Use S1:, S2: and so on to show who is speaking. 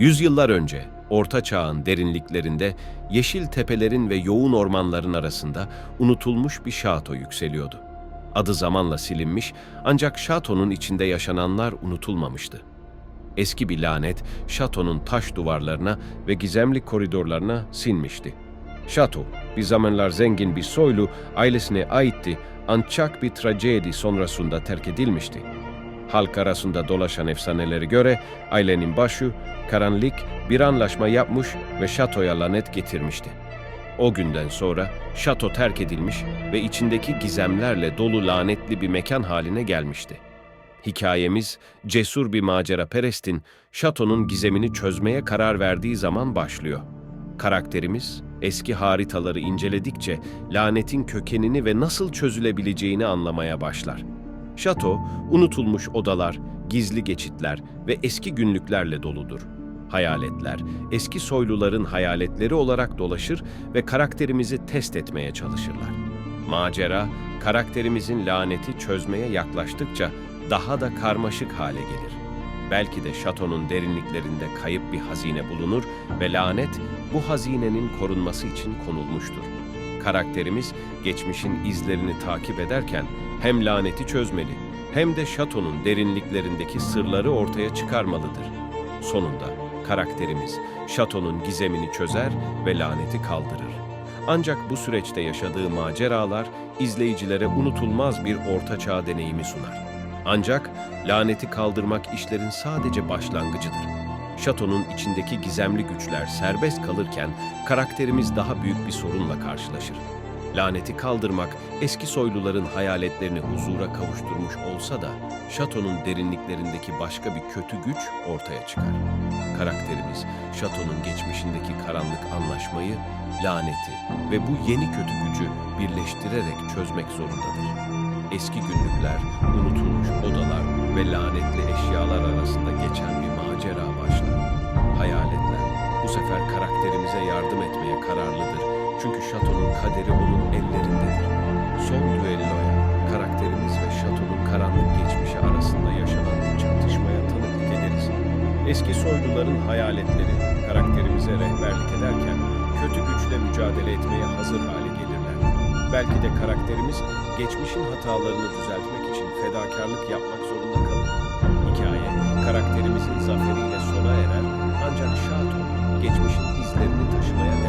S1: Yüzyıllar önce Orta Çağ'ın derinliklerinde yeşil tepelerin ve yoğun ormanların arasında unutulmuş bir şato yükseliyordu. Adı zamanla silinmiş ancak şatonun içinde yaşananlar unutulmamıştı. Eski bir lanet şatonun taş duvarlarına ve gizemli koridorlarına sinmişti. Şato, bir zamanlar zengin bir soylu ailesine aitti ancak bir trajedi sonrasında terk edilmişti. Halk arasında dolaşan efsanelere göre ailenin başı karanlık bir anlaşma yapmış ve şatoya lanet getirmişti. O günden sonra şato terk edilmiş ve içindeki gizemlerle dolu lanetli bir mekan haline gelmişti. Hikayemiz cesur bir macera perestin şatonun gizemini çözmeye karar verdiği zaman başlıyor. Karakterimiz eski haritaları inceledikçe lanetin kökenini ve nasıl çözülebileceğini anlamaya başlar. Şato, unutulmuş odalar, gizli geçitler ve eski günlüklerle doludur. Hayaletler, eski soyluların hayaletleri olarak dolaşır ve karakterimizi test etmeye çalışırlar. Macera, karakterimizin laneti çözmeye yaklaştıkça daha da karmaşık hale gelir. Belki de şatonun derinliklerinde kayıp bir hazine bulunur ve lanet bu hazinenin korunması için konulmuştur. Karakterimiz geçmişin izlerini takip ederken hem laneti çözmeli hem de şatonun derinliklerindeki sırları ortaya çıkarmalıdır. Sonunda karakterimiz şatonun gizemini çözer ve laneti kaldırır. Ancak bu süreçte yaşadığı maceralar izleyicilere unutulmaz bir ortaçağ deneyimi sunar. Ancak laneti kaldırmak işlerin sadece başlangıcıdır. Şatonun içindeki gizemli güçler serbest kalırken karakterimiz daha büyük bir sorunla karşılaşır. Laneti kaldırmak eski soyluların hayaletlerini huzura kavuşturmuş olsa da şatonun derinliklerindeki başka bir kötü güç ortaya çıkar. Karakterimiz şatonun geçmişindeki karanlık anlaşmayı, laneti ve bu yeni kötü gücü birleştirerek çözmek zorundadır. Eski günlükler, unutulmuş odalar ve lanetli eşyalar arasında geçen bir macera başlar. Hayaletler bu sefer karakterimize yardım etmeye kararlıdır. Çünkü şatonun kaderi onun ellerindedir. Son düelloya karakterimiz ve şatonun karanlık geçmişi arasında yaşanan bir çatışmaya tanıklık ederiz. Eski soyluların hayaletleri karakterimize rehberlik ederken kötü güçle mücadele etmeye hazır hale gelirler. Belki de karakterimiz geçmişin hatalarını düzeltmek için fedakarlık yapmak zorunda kalır. Hikaye karakterimizin zaferiyle sona erer ancak Şato geçmişin izlerini taşımaya